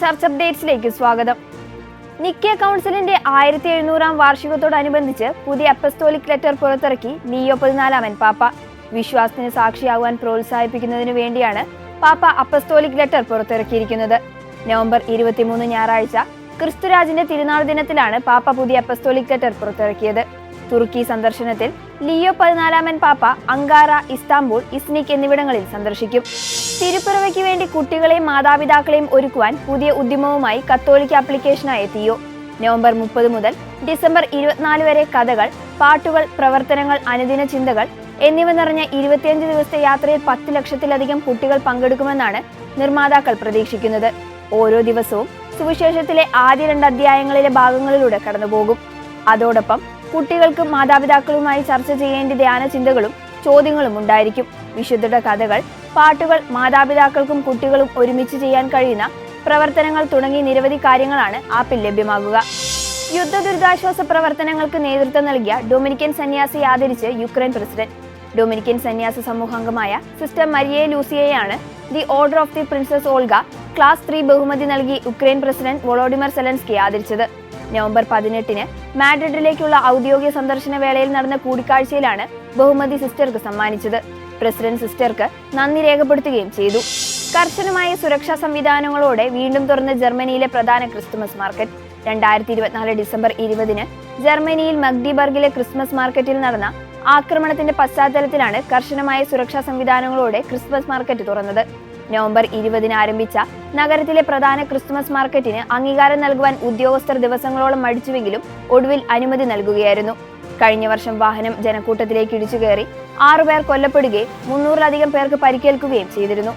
Church അപ്ഡേറ്റ്സിലേക്ക് സ്വാഗതം. നിക്കിയ കൗൺസിലിന്റെ ആയിരത്തി എഴുന്നൂറാം വാർഷികത്തോടനുബന്ധിച്ച് പുതിയ അപ്പസ്തോലിക് ലെറ്റർ പുറത്തിറക്കി ലിയോ പതിനാലാമൻ പാപ്പ. വിശ്വാസത്തിന് സാക്ഷിയാകുവാൻ പ്രോത്സാഹിപ്പിക്കുന്നതിനു വേണ്ടിയാണ് പാപ്പ അപ്പസ്തോലിക് ലെറ്റർ പുറത്തിറക്കിയിരിക്കുന്നത്. നവംബർ ഇരുപത്തിമൂന്ന് ഞായറാഴ്ച ക്രിസ്തുരാജിന്റെ തിരുനാൾ ദിനത്തിലാണ് പാപ്പ പുതിയ അപ്പസ്തോലിക് ലെറ്റർ പുറത്തിറക്കിയത്. തുർക്കി സന്ദർശനത്തിൽ ലിയോ പതിനാലാമൻ പാപ്പ അങ്കാറ ഇസ്താംബൂൾ ഇസ്നിക് എന്നിവിടങ്ങളിൽ സന്ദർശിക്കും. തിരുപ്പിറവയ്ക്ക് വേണ്ടി കുട്ടികളെയും മാതാപിതാക്കളെയും ഒരുക്കുവാൻ പുതിയ ഉദ്യമവുമായി കത്തോലിക്ക ആപ്ലിക്കേഷനായ തിയോ നവംബർ മുപ്പത് മുതൽ ഡിസംബർ ഇരുപത്തിനാല് വരെ കഥകൾ പാട്ടുകൾ പ്രവർത്തനങ്ങൾ അനുദിന ചിന്തകൾ എന്നിവ നിറഞ്ഞ ഇരുപത്തിയഞ്ച് ദിവസത്തെ യാത്രയിൽ പത്ത് ലക്ഷത്തിലധികം കുട്ടികൾ പങ്കെടുക്കുമെന്നാണ് നിർമ്മാതാക്കൾ പ്രതീക്ഷിക്കുന്നത്. ഓരോ ദിവസവും സുവിശേഷത്തിലെ ആദ്യ രണ്ട് അധ്യായങ്ങളിലെ ഭാഗങ്ങളിലൂടെ കടന്നുപോകും. അതോടൊപ്പം കുട്ടികൾക്കും മാതാപിതാക്കളുമായി ചർച്ച ചെയ്യേണ്ട ധ്യാന ചിന്തകളും ചോദ്യങ്ങളും ഉണ്ടായിരിക്കും. വിശുദ്ധരുടെ കഥകൾ പാട്ടുകൾ മാതാപിതാക്കൾക്കും കുട്ടികളും ഒരുമിച്ച് ചെയ്യാൻ കഴിയുന്ന പ്രവർത്തനങ്ങൾ തുടങ്ങി നിരവധി കാര്യങ്ങളാണ് ആപ്പിൽ ലഭ്യമാകുക. യുദ്ധ ദുരിതാശ്വാസ പ്രവർത്തനങ്ങൾക്ക് നേതൃത്വം നൽകിയ ഡൊമിനിക്കൻ സന്യാസി ആദരിച്ച് യുക്രൈൻ പ്രസിഡന്റ്. ഡൊമിനിക്കൻ സന്യാസ സമൂഹാംഗമായ sister Marie ലൂസിയയാണ് the order of the princess Olga class three ബഹുമതി നൽകി യുക്രൈൻ പ്രസിഡന്റ് വൊളോഡിമർ സെലൻസ്കി ആദരിച്ചത്. നവംബർ പതിനെട്ടിന് മാഡ്രിഡിലേക്കുള്ള ഔദ്യോഗിക സന്ദർശന വേളയിൽ നടന്ന കൂടിക്കാഴ്ചയിലാണ് ബഹുമതി സിസ്റ്റർക്ക് സമ്മാനിച്ചത്. പ്രസിഡന്റ് സിസ്റ്റർക്ക് നന്ദി രേഖപ്പെടുത്തുകയും ചെയ്തു. കർശനമായ സുരക്ഷാ സംവിധാനങ്ങളോടെ വീണ്ടും തുറന്ന ജർമ്മനിയിലെ പ്രധാന ക്രിസ്തുമസ് മാർക്കറ്റ്. രണ്ടായിരത്തി ഇരുപത്തിനാല് ഡിസംബർ ഇരുപതിന് ജർമ്മനിയിൽ മഗ്ഡിബർഗിലെ ക്രിസ്മസ് മാർക്കറ്റിൽ നടന്ന ആക്രമണത്തിന്റെ പശ്ചാത്തലത്തിലാണ് കർശനമായ സുരക്ഷാ സംവിധാനങ്ങളോടെ ക്രിസ്മസ് മാർക്കറ്റ് തുറന്നത്. നവംബർ ഇരുപതിന് ആരംഭിച്ച നഗരത്തിലെ പ്രധാന ക്രിസ്മസ് മാർക്കറ്റിന് അംഗീകാരം നൽകുവാൻ ഉദ്യോഗസ്ഥർ ദിവസങ്ങളോളം മടിച്ചുവെങ്കിലും ഒടുവിൽ അനുമതി നൽകുകയായിരുന്നു. കഴിഞ്ഞ വർഷം വാഹനം ജനക്കൂട്ടത്തിലേക്ക് ഇടിച്ചു കയറി ആറുപേർ കൊല്ലപ്പെടുകയും മുന്നൂറിലധികം പേർക്ക് പരിക്കേൽക്കുകയും ചെയ്തിരുന്നു.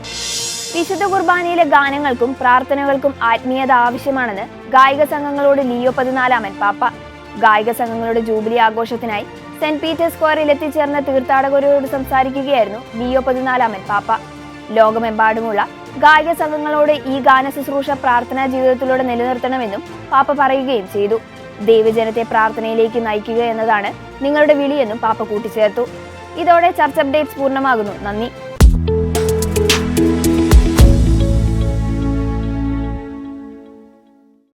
വിശുദ്ധ കുർബാനയിലെ ഗാനങ്ങൾക്കും പ്രാർത്ഥനകൾക്കും ആത്മീയത ആവശ്യമാണെന്ന് ഗായിക സംഘങ്ങളോട് ലിയോ പതിനാലാമൻ പാപ്പ. ഗായിക സംഘങ്ങളുടെ ജൂബിലി ആഘോഷത്തിനായി സെന്റ് പീറ്റേഴ്സ് സ്ക്വയറിൽ എത്തിച്ചേർന്ന തീർത്ഥാടകരോട് സംസാരിക്കുകയായിരുന്നു ലിയോ പതിനാലാമൻ പാപ്പ. ലോകമെമ്പാടുമുള്ള ഗായിക സംഘങ്ങളോട് ഈ ഗാന ശുശ്രൂഷ പ്രാർത്ഥനാ ജീവിതത്തിലൂടെ നിലനിർത്തണമെന്നും പാപ്പ പറയുകയും ചെയ്തു. ദൈവജനത്തെ പ്രാർത്ഥനയിലേക്ക് നയിക്കുക എന്നതാണ് നിങ്ങളുടെ വിളിയെന്നും പാപ്പ കൂട്ടിച്ചേർത്തു. ഇതോടെ ചർച്ച അപ്ഡേറ്റ്സ് പൂർണമാകുന്നു. നന്ദി.